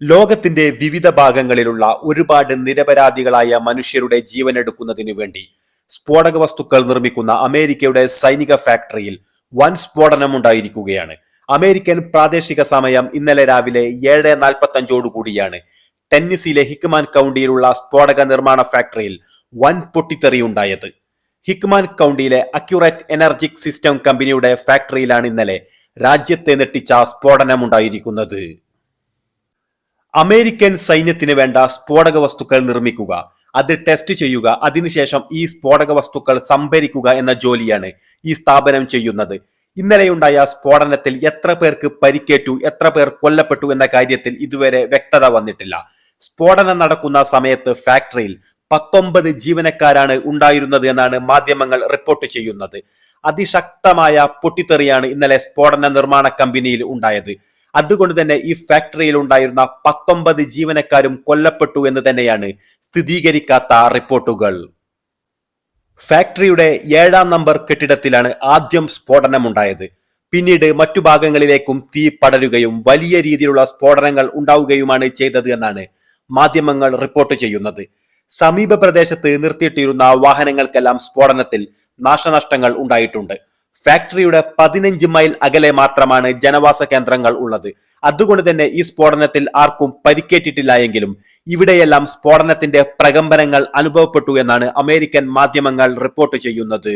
ലോകത്തിന്റെ വിവിധ ഭാഗങ്ങളിലുള്ള ഒരുപാട് നിരപരാധികളായ മനുഷ്യരുടെ ജീവനെടുക്കുന്നതിനു വേണ്ടി സ്ഫോടക വസ്തുക്കൾ നിർമ്മിക്കുന്ന അമേരിക്കയുടെ സൈനിക ഫാക്ടറിയിൽ വൻ സ്ഫോടനം ഉണ്ടായിരിക്കുകയാണ് അമേരിക്കൻ പ്രാദേശിക സമയം ഇന്നലെ രാവിലെ ഏഴ് നാൽപ്പത്തഞ്ചോടുകൂടിയാണ് ടെന്നിസിലെ ഹിക്മാൻ കൗണ്ടിയിലുള്ള സ്ഫോടക നിർമ്മാണ ഫാക്ടറിയിൽ വൻ പൊട്ടിത്തെറി പൊട്ടിത്തെറിയുണ്ടായത്. ഹിക്മാൻ കൗണ്ടിയിലെ അക്യുറേറ്റ് എനർജിക് സിസ്റ്റം കമ്പനിയുടെ ഫാക്ടറിയിലാണ് ഇന്നലെ രാജ്യത്തെ നെട്ടിച്ച സ്ഫോടനമുണ്ടായിരിക്കുന്നത്. അമേരിക്കൻ സൈന്യത്തിന് വേണ്ട സ്ഫോടക വസ്തുക്കൾ നിർമ്മിക്കുക. അത് ടെസ്റ്റ് ചെയ്യുക. അതിനുശേഷം ഈ സ്ഫോടക വസ്തുക്കൾ സംഭരിക്കുക എന്ന ജോലിയാണ് ഈ സ്ഥാപനം ചെയ്യുന്നത്. ഇന്നലെയുണ്ടായ സ്ഫോടനത്തിൽ എത്ര പേർക്ക് പരിക്കേറ്റു എത്ര പേർ കൊല്ലപ്പെട്ടു എന്ന കാര്യത്തിൽ ഇതുവരെ വ്യക്തത വന്നിട്ടില്ല. സ്ഫോടനം നടക്കുന്ന സമയത്ത് ഫാക്ടറിയിൽ പത്തൊമ്പത് ജീവനക്കാരാണ് ഉണ്ടായിരുന്നത് എന്നാണ് മാധ്യമങ്ങൾ റിപ്പോർട്ട് ചെയ്യുന്നത്. അതിശക്തമായ പൊട്ടിത്തെറിയാണ് ഇന്നലെ സ്ഫോടന നിർമ്മാണ കമ്പനിയിൽ ഉണ്ടായത്. അതുകൊണ്ട് തന്നെ ഈ ഫാക്ടറിയിൽ ഉണ്ടായിരുന്ന പത്തൊമ്പത് ജീവനക്കാരും കൊല്ലപ്പെട്ടു എന്ന് തന്നെയാണ് സ്ഥിരീകരിക്കാത്ത റിപ്പോർട്ടുകൾ. ഫാക്ടറിയുടെ ഏഴാം നമ്പർ കെട്ടിടത്തിലാണ് ആദ്യം സ്ഫോടനമുണ്ടായത്. പിന്നീട് മറ്റു ഭാഗങ്ങളിലേക്കും തീ പടരുകയും വലിയ രീതിയിലുള്ള സ്ഫോടനങ്ങൾ ഉണ്ടാവുകയുമാണ് ചെയ്തത് എന്നാണ് മാധ്യമങ്ങൾ റിപ്പോർട്ട് ചെയ്യുന്നത്. സമീപ പ്രദേശത്ത് നിർത്തിയിട്ടിരുന്ന വാഹനങ്ങൾക്കെല്ലാം സ്ഫോടനത്തിൽ നാശനഷ്ടങ്ങൾ ഉണ്ടായിട്ടുണ്ട്. ഫാക്ടറിയുടെ പതിനഞ്ച് മൈൽ അകലെ മാത്രമാണ് ജനവാസ കേന്ദ്രങ്ങൾ ഉള്ളത്. അതുകൊണ്ട് തന്നെ ഈ സ്ഫോടനത്തിൽ ആർക്കും പരിക്കേറ്റിട്ടില്ല എങ്കിലും ഇവിടെയെല്ലാം സ്ഫോടനത്തിന്റെ പ്രകമ്പനങ്ങൾ അനുഭവപ്പെട്ടു എന്നാണ് അമേരിക്കൻ മാധ്യമങ്ങൾ റിപ്പോർട്ട് ചെയ്യുന്നത്.